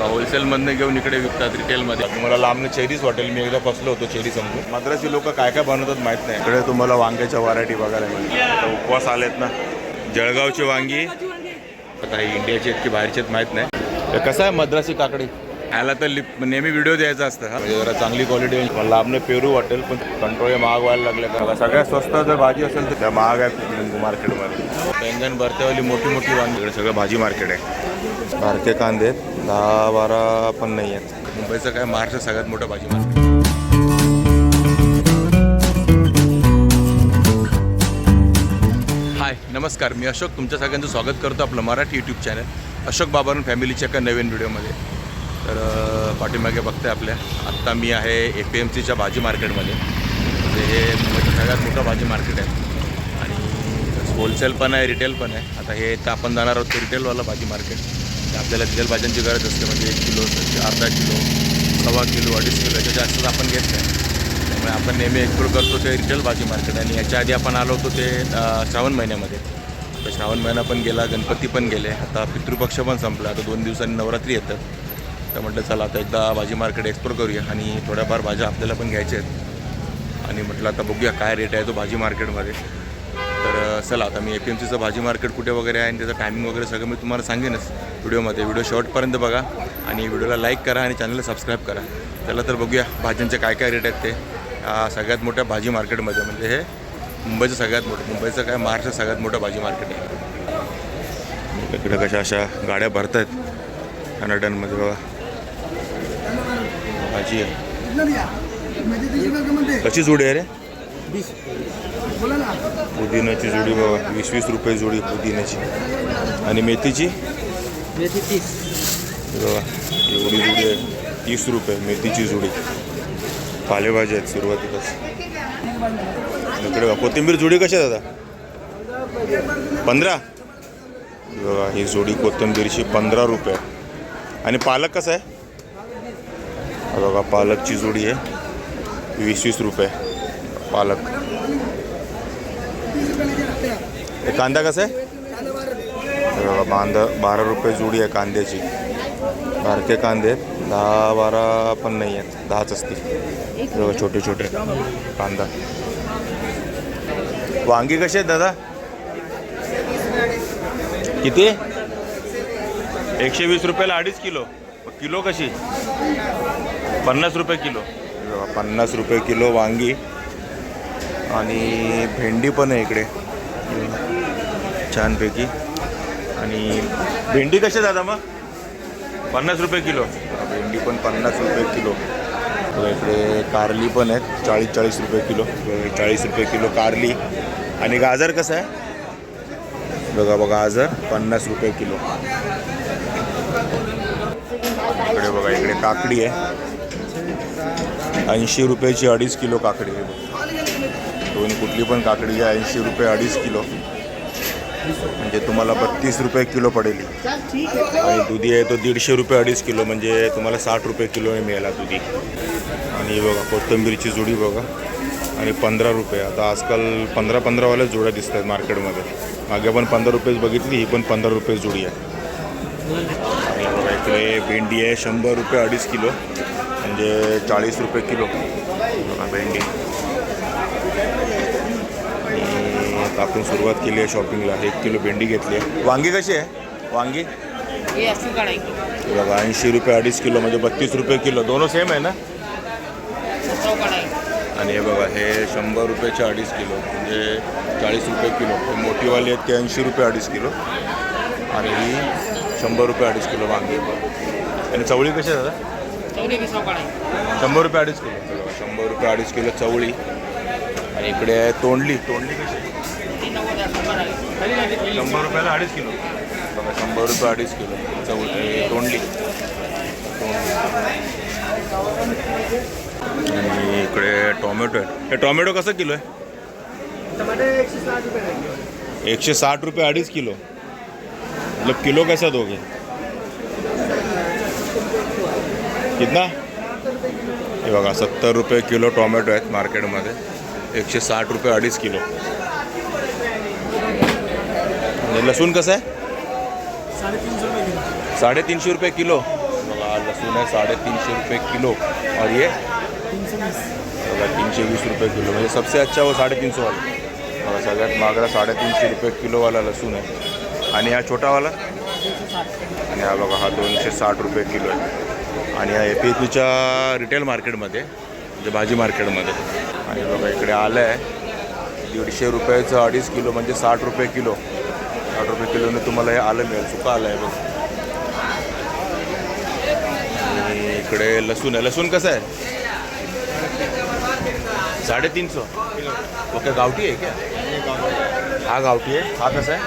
बघा होलसेलमधनं घेऊन इकडे विकतात रिटेलमध्ये तुम्हाला लांबनं चेरीज हॉटेल मी एकदा फसलो होतो चेरी समजून. मद्रासी लोक काय काय बनवतात माहीत नाही. इकडे तुम्हाला वांग्याच्या व्हरायटी बघायला मिळते उपवास आलेत ना. जळगावची वांगी. आता ही इंडियाची आहेत की बाहेरची माहीत नाही. कसं आहे मद्रासी काकडी? ह्याला तर लिप नेहमी व्हिडिओ द्यायचा असतं. म्हणजे जरा चांगली क्वालिटी मला लांबनं पेरू वाटेल पण कंट्रोल महाग व्हायला लागले. का सगळ्यात स्वस्त जर भाजी असेल तर त्या महाग आहे मार्केटमध्ये बैंगन भरतेवाली मोठी मोठी वांगी. इकडे सगळं भाजी मार्केट आहे. भारतीय कांदे आहेत. दहा बारा पण नाही आहेत. मुंबईचं काय महाराष्ट्र सगळ्यात मोठं भाजी मार्केट? हाय नमस्कार. मी अशोक तुमच्या सगळ्यांचं स्वागत करतो आपलं मराठी यूट्यूब चॅनल अशोक बाबारन फॅमिलीच्या एका नवीन व्हिडिओमध्ये तर पाठीमागे बघते आपल्या. आत्ता मी आहे ए पी एम सीच्या भाजी मार्केटमध्ये. म्हणजे हे मुंबईचं सगळ्यात मोठं भाजी मार्केट आहे. होलसेल पण आहे रिटेल पण आहे. आता हे तर आपण जाणार आहोत रिटेलवाला भाजी मार्केट आपल्याला रिटेल भाज्यांची गरज असते म्हणजे एक किलो अर्धा किलो सव्वा किलो अडीच किलो याच्या जास्तच आपण घेत नाही. त्यामुळे आपण नेहमी एक्सप्लोर करतो ते रिटेल भाजी मार्केट आणि याच्या आधी आपण आलो होतो ते श्रावण महिन्यामध्ये. तर श्रावण महिना पण गेला गणपती पण गेले. आता पितृपक्ष पण संपला. आता दोन दिवसांनी नवरात्री येतात. तर म्हटलं चला आता एकदा भाजी मार्केट एक्सप्लोर करूया. आणि थोड्याफार भाज्या आपल्याला पण घ्यायच्या आहेत. आणि म्हटलं आता बघूया काय रेट आहे तो भाजी मार्केटमध्ये तर चला आता मी ए पी एम सीचं भाजी मार्केट कुठे वगैरे आहे आणि त्याचं टायमिंग वगैरे सगळं मी तुम्हाला सांगेनच व्हिडिओमध्ये. व्हिडिओ शेवटपर्यंत बघा आणि व्हिडिओला लाईक करा आणि चॅनलला सबस्क्राईब करा. त्याला तर बघूया भाज्यांचे काय काय रेट आहेत ते. सगळ्यात मोठ्या भाजी मार्केटमध्ये म्हणजे हे मुंबईचं सगळ्यात मोठं मुंबईचं काय महाराष्ट्र सगळ्यात मोठं भाजी मार्केट आहे. इकडे कशा अशा गाड्या भरत आहेत अनडनमध्ये बघा. भाजी आहे. कशी जोडी आहे रे? पुदिन्याची जोडी बघा वीस वीस रुपये जोडी पुदिन्याची. आणि मेथीची? मेथी तीस. बघा एवढी जोडी आहे. तीस रुपये मेथीची जोडी. पालेभाज्या आहेत सुरुवातीलाच. इकडे कोथिंबीर जोडी कशी आहे दादा? पंधरा? बघा ही जोडी कोथिंबीरची पंधरा रुपये. आणि पालक कसं आहे? बघा पालकची जोडी आहे. वीस वीस रुपये पालक हे कांदा कसा आहे? बघा बांधा बारा रुपये जोडी आहे कांद्याची. भारतीय कांदे आहेत. दहा बारा पण नाही आहेत. दहाच असतील. हे बघा छोटे छोटे. कांदा. वांगी कसे आहेत दादा? किती? एकशे वीस रुपयाला अडीच किलो. किलो कशी? पन्नास रुपये किलो. पन्नास रुपये किलो वांगी. आणि भेंडी पण आहे इकडे. छानपैकी. आणि भेंडी कशी आहे दादा मग? पन्नास रुपये किलो. भेंडी पण पन्नास रुपये किलो. बघा इकडे कारली पण आहेत चाळीस चाळीस रुपये किलो. चाळीस रुपये किलो कारली. आणि गाजर कसं आहे? बघा बघा गाजर पन्नास रुपये किलो. इकडे बघा इकडे काकडी आहे. ऐंशी रुपयाची अडीच किलो काकडी आहे. दोन कुठली पण काकडी आहे ऐंशी रुपये अडीच किलो. म्हणजे तुम्हाला बत्तीस रुपये किलो पडेल. आणि दुधी आहे तो दीडशे रुपये अडीच किलो म्हणजे तुम्हाला साठ रुपये किलो मिळेल दुधी. आणि बघा कोथिंबीरची जुडी बघा. आणि पंधरा रुपये. आता आजकाल पंधरा पंधरावाल्याच जुड्या दिसत आहेत मार्केटमध्ये. मागे पण पंधरा रुपयेच बघितली ही पण पंधरा रुपये जुडी आहे. आणि बघा इकडे भेंडी आहे शंभर रुपये अडीच किलो. म्हणजे चाळीस रुपये किलो. बघा भेंडी आणि आता आपण सुरुवात केली आहे शॉपिंगला एक किलो भेंडी घेतली आहे. वांगी कशी आहे? वांगी? हे बघा ऐंशी रुपये अडीच किलो म्हणजे बत्तीस रुपये किलो. दोनों सेम आहे ना? कढ़ाई आणि हे बघा हे शंभर रुपयाचे अडीच किलो म्हणजे चाळीस रुपये किलो. हे मोठीवाली आहेत ते ऐंशी रुपये अडीच किलो. आणि ही शंभर रुपये अडीच किलो वांगी आणि चवळी कशी आहे दादा? कढ़ाई शंभर रुपये अडीच किलो. हे शंभर रुपये अडीच किलो चवळी. आणि इकडे आहे तोंडली. तोंडली कशी शंभर रुपयाला अडीच किलो. बघा, शंभर रुपये अडीच किलो. चवळी तोंडली. आणि इकडे टोमॅटो आहे. हे टोमॅटो कसं किलो आहे? एकशे साठ रुपये अडीच किलो. मतलब किलो कैसा दोगे? कितना? हे बघा, सत्तर रुपये किलो टोमॅटो आहेत मार्केटमध्ये. एकशे साठ रुपये अडीच किलो. आणि लसूण कसं आहे? साडेतीनशे रुपये किलो. बघा लसूण आहे साडेतीनशे रुपये किलो. और ये? बघा तीनशे वीस रुपये किलो. म्हणजे सबसे अच्छा वो साडेतीन सौ वाला. बघा सगळ्यात मागला साडेतीनशे रुपये किलोवाला लसूण आहे. आणि हा छोटावाला आणि हा बघा हा दोनशे साठ रुपये किलो आहे. आणि हा ए पी रिटेल मार्केटमध्ये म्हणजे भाजी मार्केटमध्ये. आणि बघा इकडे आलं आहे. दीडशे रुपयाचं अडीच किलो म्हणजे साठ रुपये किलो. साठ रुपये किलोने तुम्हाला हे आलं मिळेल सुका आलं आहे बघ. आणि इकडे लसूण आहे. लसूण कसं आहे? साडेतीन सौ ओके गावठी आहे क्या? हा गावठी आहे. हा कसा आहे?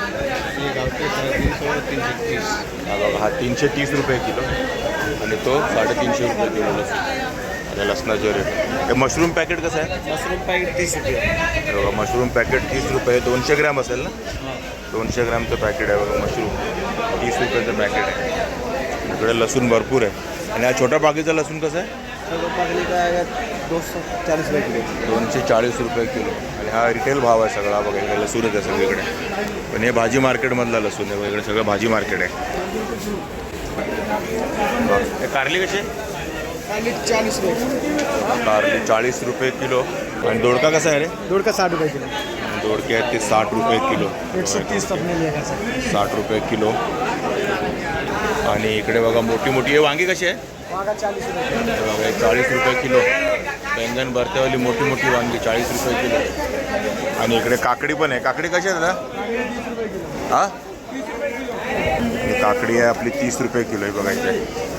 हा बघा हा तीनशे तीस रुपये किलो. आणि तो साडेतीनशे रुपये किलो लसूण. आणि लसणाचे रेट हे मशरूम पॅकेट कसं आहे? मशरूम पॅकेट तीस रुपये. मशरूम पॅकेट तीस रुपये दोनशे ग्रॅम असेल ना? दोनशे ग्रॅमचं पॅकेट आहे बघा मशरूम. तीस रुपयाचं पॅकेट आहे. इकडे लसूण भरपूर आहे. आणि हा छोटा बागीचा लसूण कसं आहे? पकड़ी का आएगा दो सौ चालीस रुपये किलो. दोनशे चाळीस रुपये किलो. आणि हा रिटेल भाव आहे सगळा बघा इकडे लसूणच आहे सगळीकडे. पण हे भाजी मार्केटमधला लसूण आहे बघा, इकडे सगळं भाजी मार्केट आहे. हे कारली कशी आहे? चालीस रुपये. कारली चाळीस रुपये किलो. आणि दोडका कसा आहे रे? दूध का साठ रुपये किलो. दोडके आहेत ते साठ रुपये किलो. एक सौ तीस साठ रुपये किलो. आणि इकडे बघा मोठी मोठी. हे वांगी कशी आहे? हे चाळीस रुपये किलो. बैंगन भरत्यावाली मोठी मोठी वांगी चाळीस रुपये किलो. आणि इकडे काकडी पण आहे. काकडी कशी आहे दादा? हा? काकडी आहे आपली तीस रुपये किलो. आहे बघा इथे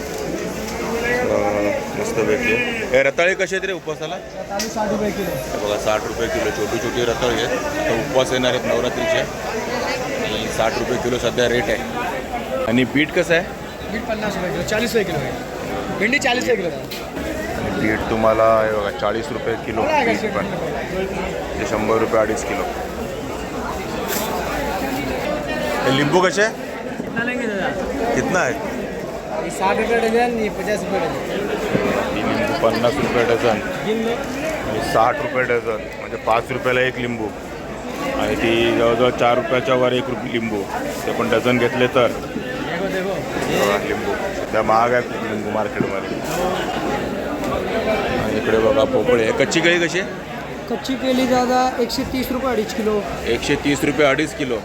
अं, मस्त पैकी. हे रताळे कसे आहेत रे उपवासाला? साठ रुपये किलो. हे बघा साठ रुपये किलो छोटी छोटी रताळी आहेत. आता उपवास येणार आहेत नवरात्रीचे. आणि साठ रुपये किलो सध्या रेट आहे. आणि बीट कसं आहे? बीट पन्नास रुपये किलो चालीस रुपये किलो है भिंडी चालीस रुपये किलो आणि बीट तुम्हाला हे बघा चाळीस रुपये किलो बीट पण. हे शंभर रुपये अडीच किलो. हे लिंबू कसे? आहे कितना ये साठ रुपये डजन ये पचास रुपये ही लिंबू पन्नास रुपये डझन. आणि साठ रुपये डझन. म्हणजे पाच रुपयाला एक लिंबू. आणि ती जवळजवळ चार रुपयाच्या वर एक रुपये लिंबू. ते पण डझन घेतले तर. लिंबू. त्या महाग आहे खूप लिंबू मार्केटमध्ये. आणि इकडे बघा पोपळे. कच्ची केळी कशी कच्ची केली दादा एकशे तीस रुपये अडीच किलो. एकशे तीस रुपये अडीच किलो.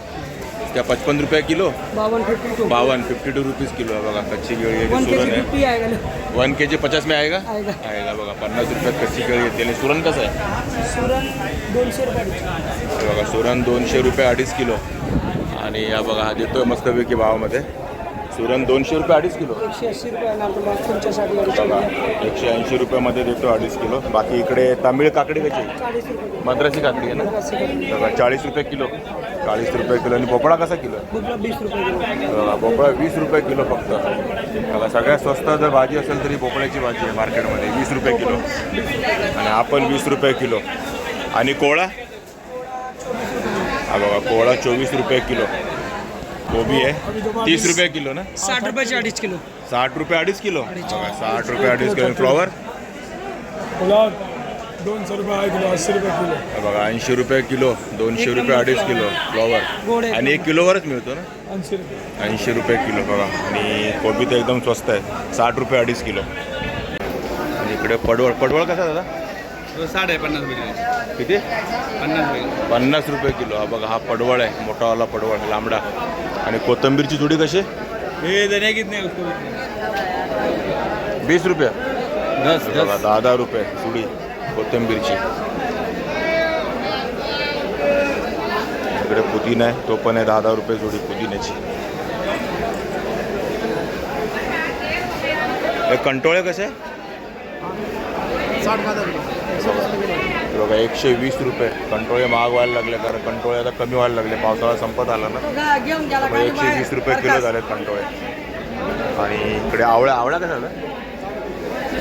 क्या पचपन रुपये किलो. बावन फिफ्टी टू बावन फिफ्टी टू रुपीज़ किलो है बघा कच्ची केळी आहे के सुरण आहे. ना वन के जी पचास में आएगा? आएगा. आएगा बघा पन्नास रुपयात कच्ची केळी येते. आणि सुरण कसं आहे? सुरण दोनशे रुपये हे बघा सुरण दोनशे रुपये अडीच किलो. आणि या बघा हा देतोय मस्तपैकी भावामध्ये. सुरण दोनशे रुपये अडीच किलो. एकशे अस्सी रुपये तुमच्यासाठी बघा एकशे ऐंशी रुपयामध्ये देतो अडीच किलो. बाकी इकडे तामिळ काकडी कशी? आहे? चाळीस रुपये मद्रासी काकडी आहे ना? बघा चाळीस रुपये किलो. चाळीस रुपये किलो. आणि भोपळा कसा किलो? आहे बुकला बीस रुपये किलो. भोपळा वीस रुपये किलो फक्त. बघा सगळ्यात स्वस्त जर भाजी असेल तरी भोपळ्याची भाजी आहे मार्केटमध्ये. वीस रुपये किलो. आणि हा पण वीस रुपये किलो. आणि कोळा? हा बघा कोळा चोवीस रुपये किलो. कोबी आहे तीस रुपये किलो ना? साठ रुपयाचे अडीच किलो। साठ रुपये अडीच किलो? साठ रुपये अडीच किलो फ्लॉवर गुलाब दोनशे रुपये आहे किलो अस्सी रुपये किलो। बघा ऐंशी रुपये किलो दोनशे रुपये अडीच किलो फ्लॉवर. आणि एक किलोवरच मिळतो ना? ऐंशी रुपये ऐंशी रुपये किलो बघा. आणि कोबी तर एकदम स्वस्त आहे. साठ रुपये अडीच किलो. आणि इकडे पडवळ पडवळ कसा दादा? आहे पन्नास रुपये किती? पन्नास रुपये पन्नास रुपये किलो. हा बघा हा पडवळ आहे मोठावाला पडवळ लांबडा. आणि कोथंबीरची जुडी कशी? हे धनिया कितने उसको वीस रुपये. दस बघा दहा दहा रुपये जुडी कोथिंबीरची. इकडे पुदिना आहे तो पण आहे दहा दहा रुपये जोडी पुदिन्याची. हे कंटोळे कसे? साठ का किलो. हे बघा एकशे वीस रुपये. कंटोळे महाग व्हायला लागले कारण कंटोळे आता कमी व्हायला लागले. पावसाळा संपत आला ना. एकशे वीस रुपये किलो झालेत कंटोळे. आणि इकडे आवळा आवळा कसा झाला?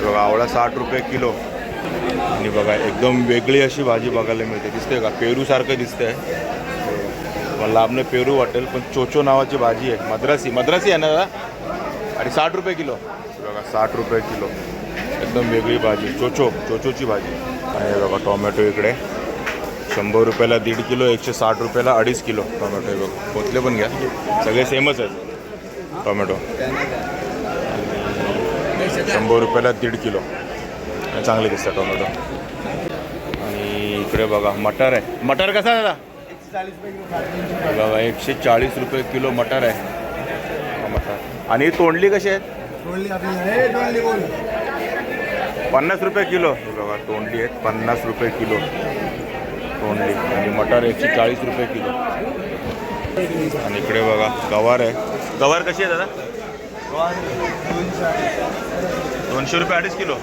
बघा आवळा साठ रुपये किलो. आणि बघा एकदम वेगळी अशी भाजी बघायला मिळते. दिसते का? पेरूसारखं दिसतंय. मला लांबनं पेरू वाटेल पण चोचो नावाची भाजी आहे. मद्रासी मद्रासी आहे ना दादा? आणि साठ रुपये किलो. बघा साठ रुपये किलो. एकदम वेगळी भाजी चोचो चोचोची भाजी. आहे बघा टोमॅटो इकडे. शंभर रुपयाला दीड किलो एकशे साठ रुपयाला अडीच किलो टोमॅटो बघ. पोतले पण घ्या. सगळे सेमच आहेत. टोमॅटो. शंभर रुपयाला दीड किलो. चांगले दिसतात टोमॅटो. आणि इकडे बघा मटर आहे. मटर कसा आहे दादा? बघा एकशे चाळीस रुपये किलो मटर आहे. मटर. आणि तोंडली कशी आहेत? पन्नास रुपये किलो. हे बघा तोंडली आहेत पन्नास रुपये किलो. तोंडली. आणि मटार एकशे चाळीस रुपये किलो. आणि इकडे बघा गवार आहे. गवार कशी आहे दादा? दोनशे रुपये अडीच किलो.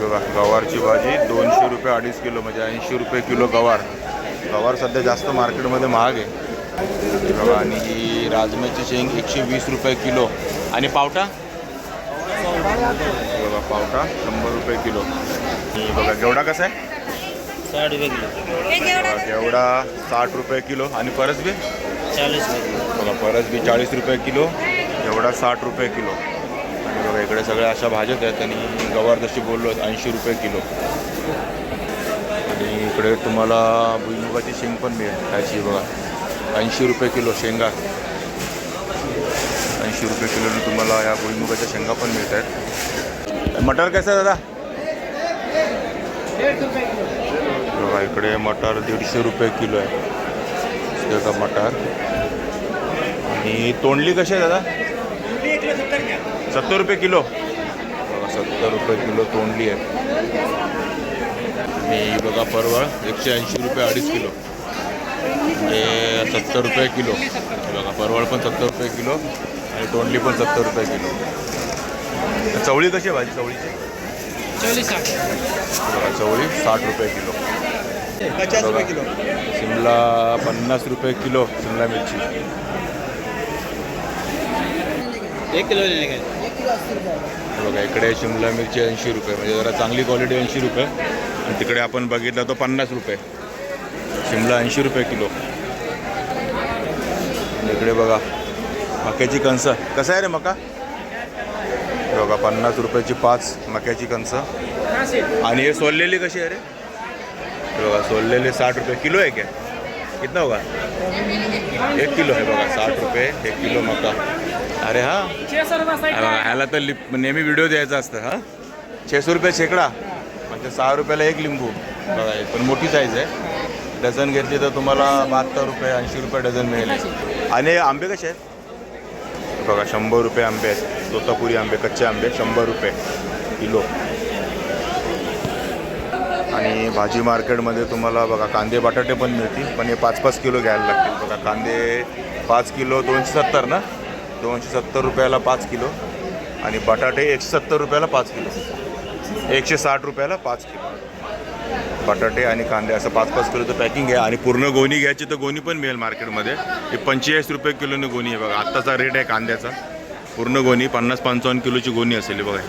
बघा गवारची भाजी दोनशे रुपये अडीच किलो म्हणजे ऐंशी रुपये किलो गवार. गवार सध्या जास्त मार्केटमध्ये महाग आहे. बघा आणि ही राजम्याची शेंग एकशे वीस रुपये किलो. आणि पावटा? पावटा शंभर रुपये किलो. आणि बघा गेवडा कसा आहे? साठ रुपये किलो. गेवडा साठ रुपये किलो. आणि परसबी चाळीस रुपये किलो. बघा परसबी चाळीस रुपये किलो. गेवडा साठ रुपये किलो. आणि बघा इकडे सगळ्या अशा भाज्याच आहेत. आणि गवार जशी बोललो ऐंशी रुपये किलो. आणि इकडे तुम्हाला भुईमुगाची शेंग पण मिळेल. त्याची बघा. ऐंशी रुपये किलो शेंगा. ऐंशी रुपये किलोने तुम्हाला या भुईमुगाच्या शेंगा पण मिळत आहेत मटर कसं आहे दादा? बघा इकडे मटर दीडशे रुपये किलो आहे. का मटर. आणि तोंडली कशी आहे दादा? सत्तर रुपये किलो. बघा सत्तर रुपये किलो तोंडली आहे. आणि बघा परवळ एकशे ऐंशी रुपये अडीच किलो. म्हणजे सत्तर रुपये किलो. बघा परवळ पण सत्तर रुपये किलो आणि तोंडली पण सत्तर रुपये किलो. चवळी कशी आहे भाजी? चवळीची? चाळीस साठ. बघा चवळी साठ रुपये किलो. पचास रुपये किलो. शिमला पन्नास रुपये किलो शिमला मिरची. एक किलो बघा इकडे शिमला मिरची ऐंशी रुपये म्हणजे जरा चांगली क्वालिटी ऐंशी रुपये. आणि तिकडे आपण बघितलं तो पन्नास रुपये. शिमला ऐंशी रुपये किलो. इकडे बघा मक्याची कणसं. कसं आहे रे मका? बघा पन्नास रुपयाची पाच मक्याची कणसं. आणि हे सोललेली कशी आहे रे? हे बघा सोललेले साठ रुपये किलो आहे क्या? कितना होगा? एक किलो आहे बघा साठ रुपये एक किलो मका. अरे हा? ह्याला तर लिप नेहमी व्हिडिओ द्यायचा असतं हां? छेसो रुपये शेकडा म्हणजे सहा रुपयाला एक लिंबू. बघा पण मोठी साईज आहे. डझन घेतली तर तुम्हाला बहात्तर रुपये ऐंशी रुपये डझन मिळेल. आणि हे आंबे कसे आहेत? बघा शंभर रुपये आंबे आहेत. तोतापुरी आंबे कच्चे आंबे शंभर रुपये किलो. आणि भाजी मार्केटमध्ये तुम्हाला बघा कांदे बटाटे पण मिळतील पण हे पाच पाच किलो घ्यायला लागतील. बघा कांदे पाच किलो दोनशे सत्तर ना? दोनशे सत्तर रुपयाला पाच किलो आणि बटाटे एकशे सत्तर रुपयाला पाच किलो. एकशे साठ रुपयाला पाच किलो. बटाटे आणि कांदे असं पाच पाच किलोचं पॅकिंग आहे आणि पूर्ण गोणी घ्यायची तर गोणी पण मिळेल मार्केटमध्ये. हे पंचेचाळीस रुपये किलोने गोणी आहे बघा आत्ताचा रेट आहे कांद्याचा. पूर्ण गोणी पन्नास पंचावन्न किलोची गोणी असेल बघा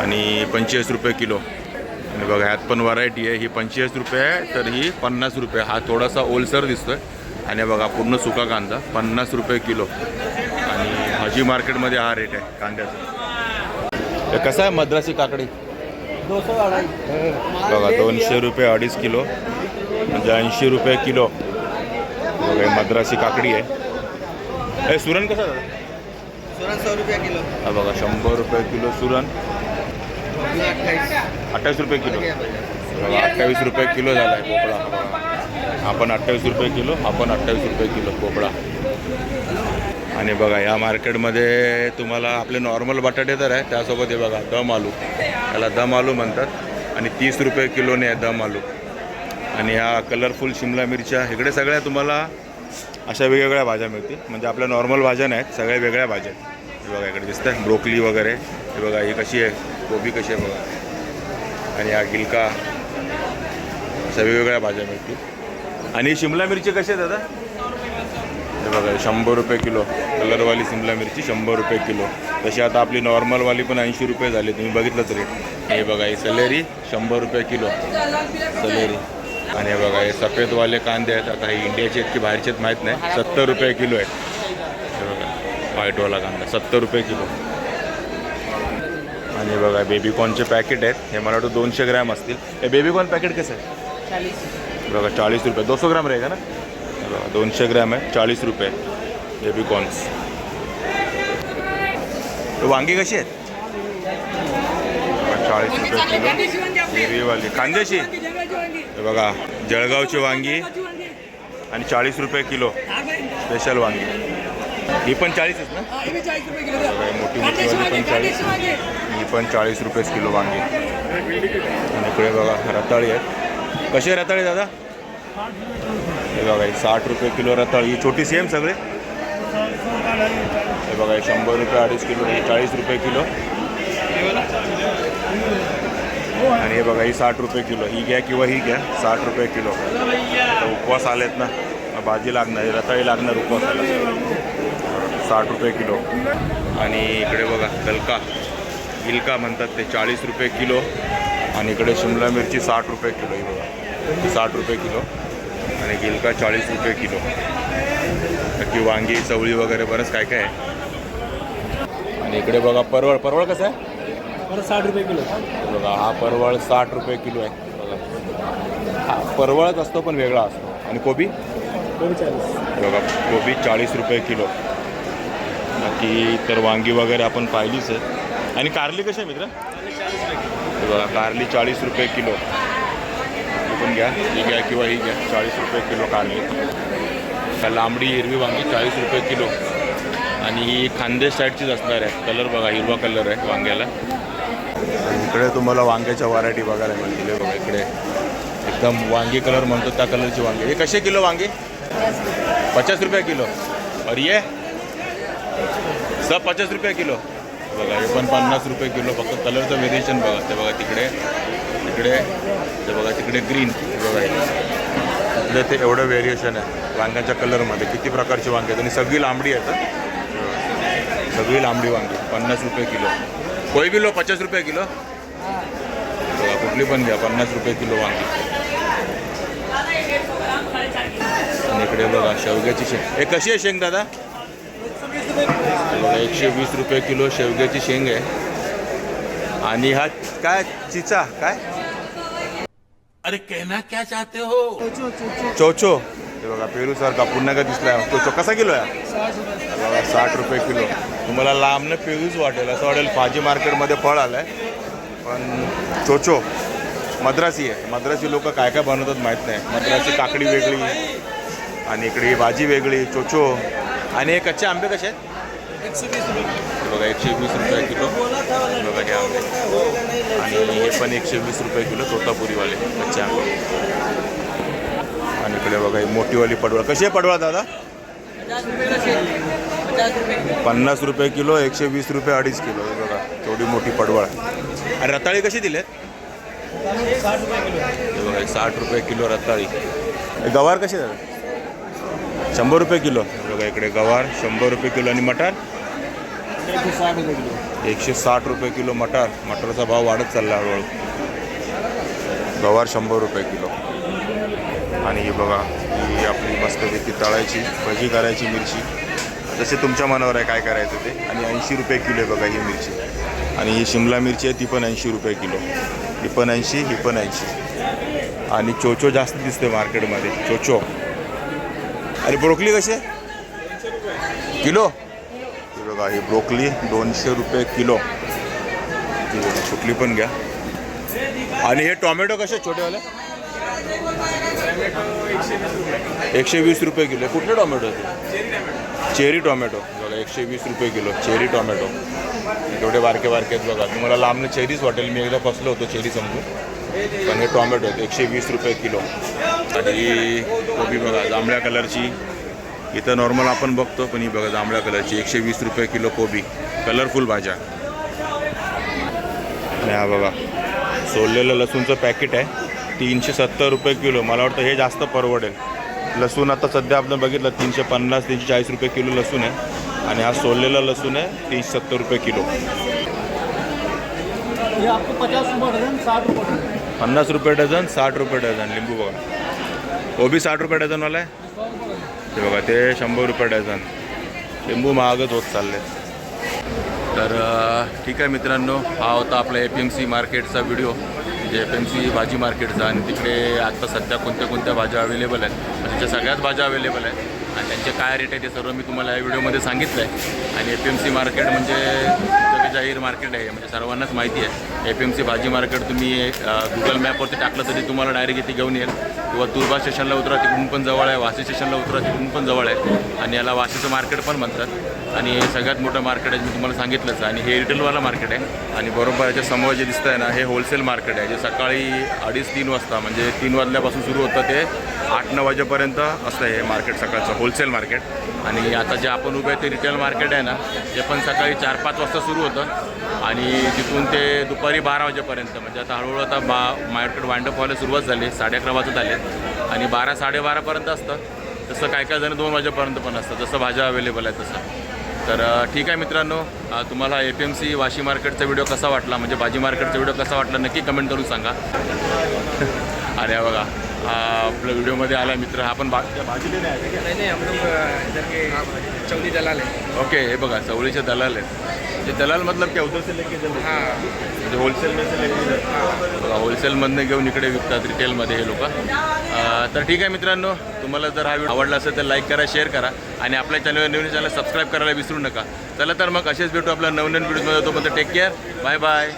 आणि पंचेचाळीस रुपये किलो. आणि बघा ह्यात पण व्हरायटी आहे. ही पंचेचाळीस रुपये आहे तर ही पन्नास रुपये. हा थोडासा ओलसर दिसतो आहे आणि बघा पूर्ण सुका कांदा पन्नास रुपये किलो. आणि भाजी मार्केटमध्ये हा रेट आहे कांद्याचा. कसा कसं आहे मद्रासी काकडी? बघा दोनशे रुपये अडीच किलो म्हणजे ऐंशी रुपये किलो. बघा मद्रासी काकडी आहे. हे सुरण कसं सुरण सौ रुपया किलो. हा बघा शंभर रुपये किलो सुरण. अठ्ठावीस रुपये किलो. बघा अठ्ठावीस रुपये किलो झाला आहे पोपळा. आपण अठ्ठावीस रुपये किलो आपण अठ्ठावीस रुपये किलो पोपळा. आणि बघा या मार्केटमध्ये तुम्हाला आपले नॉर्मल बटाटे तर आहे त्यासोबत हे बघा दम आलू. त्याला दम आलू म्हणतात. आणि तीस रुपये किलोने आहे दम आलू. आणि ह्या कलरफुल शिमला मिरच्या इकडे सगळ्या तुम्हाला अशा वेगवेगळ्या भाज्या मिळतील. म्हणजे आपल्या नॉर्मल भाज्या नाहीत सगळ्या वेगळ्या भाज्या आहेत. हे बघा इकडे दिसतं ब्रोकली वगैरे. हे बघा ही कशी आहे? कोबी कशी आहे बघा. आणि हा गिलका. अशा वेगवेगळ्या भाज्या मिळतील. आणि शिमला मिरची कशी आहे दादा? हे बघा शंभर रुपये किलो. कलरवाली शिमला मिरची शंभर रुपये किलो. तशी आता आपली नॉर्मलवाली पण ऐंशी रुपये झाली. तुम्ही बघितलंच रेट हे बघा ही सलेरी शंभर रुपये किलो. सलेरी. आणि बघा हे सफेदवाले कांदे आहेत. आता हे इंडियाचे आहेत की बाहेरचे आहेत माहीत नाही. सत्तर रुपये किलो आहेत. हे बघा व्हाईटवाला कांदा सत्तर रुपये किलो. आणि बघा बेबीकॉर्नचे पॅकेट आहेत. हे मला वाटतं दोनशे ग्रॅम असतील. हे बेबीकॉर्न पॅकेट कसं आहे? बघा चाळीस रुपये. दोनशे ग्रॅम रहेगा ना? बघा दोनशे ग्रॅम आहे. चाळीस रुपये बेबीकॉर्न्स वांगी कशी आहेत? चाळीस रुपये किलो. बेबीवाली कांद्याची? बघा जळगावची वांगी आणि चाळीस रुपये किलो स्पेशल वांगी. ही पण चाळीसच ना? मोठी मोठी वाली पण चाळीस. ही पण चाळीस रुपयेच किलो वांगी. आणि इकडे बघा रताळी आहेत. कशी रताळी दादा? हे बघा ही साठ रुपये किलो रताळी. ही छोटी सेम सगळे? हे बघा शंभर रुपये अडीच किलो ही चाळीस रुपये किलो. आणि हे बघा ही साठ रुपये किलो. ही घ्या किंवा ही घ्या साठ रुपये किलो. आता उपवास आलेत ना भाजी लागणार ही रताळी लागणार उपवासाला साठ रुपये किलो. आणि इकडे बघा गलका गिलका म्हणतात ते चाळीस रुपये किलो. आणि इकडे शिमला मिरची साठ रुपये किलो ही बघा. साठ रुपये किलो. आणि गिलका चाळीस रुपये किलो. नक्की वांगी चवळी वगैरे बरंच काय काय आहे. आणि इकडे बघा परवळ परवळ कसं आहे? साठ रुपये किलो. हे बघा हा परवळ साठ रुपये किलो आहे. बघा हा परवळच असतो पण वेगळा असतो. आणि कोबी? चाळीस. बघा कोबी चाळीस रुपये किलो. बाकी तर वांगी वगैरे आपण पाहिलीच आहे आणि कारली कशी आहे मित्र? बघा कारली चाळीस रुपये किलो. पण घ्या ही घ्या किंवा ही घ्या. चाळीस रुपये किलो कारली. का लांबडी हिरवी वांगी चाळीस रुपये किलो. आणि ही खानदेश साईडचीच असणार आहे. कलर बघा हिरवा कलर आहे वांग्याला. इकडे तुम्हाला वांग्याच्या व्हरायटी बघायला मिळतील. बघा इकडे. एकदम वांगी कलर म्हणतो त्या कलरची वांगी. हे कसे किलो वांगे? पचास रुपये किलो. और ये. सब पचास रुपये किलो. बघा हे पण पन्नास रुपये किलो. फक्त कलरचं व्हेरिएशन बघा. ते बघा तिकडे. तिकडे. ते बघा तिकडे ग्रीन बघा इकडे ते एवढं व्हेरिएशन आहे. वांग्याच्या कलरमध्ये किती प्रकारची वांगी आहेत? आणि सगळी लांबडी आहेत सगळी लांबडी वांगी. पन्नास रुपये किलो. कोई भी लो पचास रुपये किलो. बघा कुठली पण घ्या पन्नास रुपये किलो वांगी. आणि इकडे बघा शेवग्याची शेंग. हे कशी आहे शेंग दादा? बघा एकशे वीस रुपये किलो शेवग्याची शेंग आहे. आणि हा काय चिचा काय? अरे कहना क्या चाहते हो? चोचो. बघा बघा पेरूसारखा पुन्हा का दिसला आहे तो तो कसा किलो आहे? बघा साठ रुपये किलो. तुम्हाला लांबनं पेरूच वाटेल. असं वाटेल भाजी मार्केटमध्ये फळ आलं आहे पण चोचो मद्रासी आहे. मद्रासी लोक काय काय बनवतात माहीत नाही. मद्रासी काकडी वेगळी आणि इकडे भाजी वेगळी चोचो. आणि हे कच्चे आंबे कसे आहेत? बघा एकशे वीस रुपये किलो. बघा हे आंबे. आणि हे पण एकशे वीस रुपये किलो तोतापुरीवाले कच्चे आंबे. इकडे बघा ही मोठीवाली पडवळ. कशी आहे पडवळ दादा? पन्नास रुपये किलो एकशे वीस रुपये अडीच किलो. हे बघा तेवढी मोठी पडवळ. आणि रताळी कशी दिले बघा साठ रुपये किलो रताळी. गवार कशी दादा? शंभर रुपये किलो. बघा इकडे गवार शंभर रुपये किलो. आणि मटार? एकशे साठ रुपये किलो मटार. मटारचा भाव वाढत चालला हळूहळू. गवार शंभर रुपये किलो. आणि ही बघा ही आपली मस्तपैकी तळायची भजी करायची मिरची. जसे तुमच्या मनावर आहे काय करायचं ते. आणि ऐंशी रुपये किलो आहे बघा ही मिरची. आणि ही शिमला मिरची आहे ती पण ऐंशी रुपये किलो. ही पण ऐंशी ही पण ऐंशी. आणि चोचो जास्त दिसते मार्केटमध्ये. चोचो. आणि ब्रोकली कशी आहे? किलो? हे बघा ही ब्रोकली दोनशे रुपये किलो. ही बघा कुठली पण घ्या. आणि हे टोमॅटो कसे छोटेवाले? एकशे वीस रुपये किलो. कुठले टोमॅटो आहेत चेरी टोमॅटो. बघा एकशे वीस रुपये किलो. Cherry tomato. एवढे बारके बारके आहेत बघा. तुम्हाला लांबनं चेरीच वाटेल. मी एकदा फसलो होतो चेरी समजून. पण हे टोमॅटो आहेत. एकशे वीस रुपये किलो. आणि कोबी बघा जांभळ्या कलरची. इथं नॉर्मल आपण बघतो पण ही बघा जांभळ्या कलरची. एकशे वीस रुपये किलो कोबी. कलरफुल भाज्या. आणि हा बघा सोललेलं लसूणचं पॅकेट आहे. तीनशे सत्तर रुपये किलो. मला वाटतं हे जास्त परवडेल. लसूण आता सध्या आपण बघितलं तीनशे पन्नास तीनशे चाळीस रुपये किलो लसूण आहे. आणि हा सोललेला लसूण आहे तीनशे सत्तर रुपये किलो. पन्नास रुपये डझन साठ रुपये डझन लिंबू बघा. ओबी साठ रुपये डझनवाला आहे? ते बघा ते शंभर रुपये डझन. लिंबू महागच होत चालले. तर ठीक आहे मित्रांनो हा होता आपला एफ एम सी मार्केटचा व्हिडिओ म्हणजे एफ एम सी भाजी मार्केटचा आणि तिकडे आत्ता सध्या कोणत्या कोणत्या भाज्या अवेलेबल आहेत म्हणजे आणि त्याच्या सगळ्याच भाज्या अवेलेबल आहेत आणि त्यांचे काय रेट आहे ते सर्व मी तुम्हाला या व्हिडिओमध्ये सांगितलं आहे आणि एफ एम सी मार्केट म्हणजे मोठं जाहीर मार्केट आहे म्हणजे सर्वांनाच माहिती आहे. एफ एम सी भाजी मार्केट तुम्ही गुगल मॅपवरती टाकलं तरी तुम्हाला डायरेक्ट इथे घेऊन येईल. किंवा तुर्बा स्टेशनला उतरा तिकडून पण जवळ आहे. वाशी स्टेशनला उतरा तिकडून पण जवळ आहे. आणि याला वाशीचं मार्केट पण म्हणतात. आणि हे सगळ्यात मोठं मार्केट आहे मी तुम्हाला सांगितलंच. आणि हे रिटेलवाला मार्केट आहे. आणि बरोबर याच्या समोर जे दिसतं आहे ना हे होलसेल मार्केट आहे. जे सकाळी अडीच तीन वाजता म्हणजे तीन वाजल्यापासून सुरू होतं ते आठ नऊ वाजेपर्यंत असतं हे मार्केट सकाळचं होलसेल मार्केट आणि आता जे आपण उभे आहे ते रिटेल मार्केट आहे ना ते पण सकाळी चार पाच वाजता सुरू होतं. आणि तिथून ते दुपारी बारा वाजेपर्यंत म्हणजे आता हळूहळू आता बा मार्केट वांडप व्हायला सुरुवात झाली साडे अकरा वाजत आले. आणि बारा साडेबारापर्यंत असतं. तसं काय काय जण दोन वाजेपर्यंत पण असतं जसं भाज्या अवेलेबल आहे तसं. तर ठीक आहे मित्रांनो तुम्हाला A P M C Vashi मार्केटचा व्हिडिओ कसा वाटला म्हणजे भाजी मार्केटचा व्हिडिओ कसा वाटला नक्की कमेंट करून सांगा. अरे बघा. आपल्या व्हिडिओमध्ये आला मित्र हा पण बा भाजी लेणे आहे. नहीं नहीं हम लोग अ, इधर के चौधरी दलाल है ओके हे बघा चवळीचे दलाल आहेत. ते दलाल मतलब क्या उधर से लेके चल हाँ. म्हणजे होलसेल से लेके इधर. बघा होलसेलमधनं घेऊन इकडे विकतात रिटेलमध्ये हे लोक. तर ठीक आहे मित्रांनो तुम्हाला जर हा व्हिडिओ आवडला असेल तर लाईक करा शेअर करा. आणि आपल्या चॅनल नवीन चॅनल सबस्क्राईब करायला विसरू नका. चला तर मग असेच भेटू आपल्या नवीन व्हिडिओमध्ये तोपर्यंत टेक केअर बाय बाय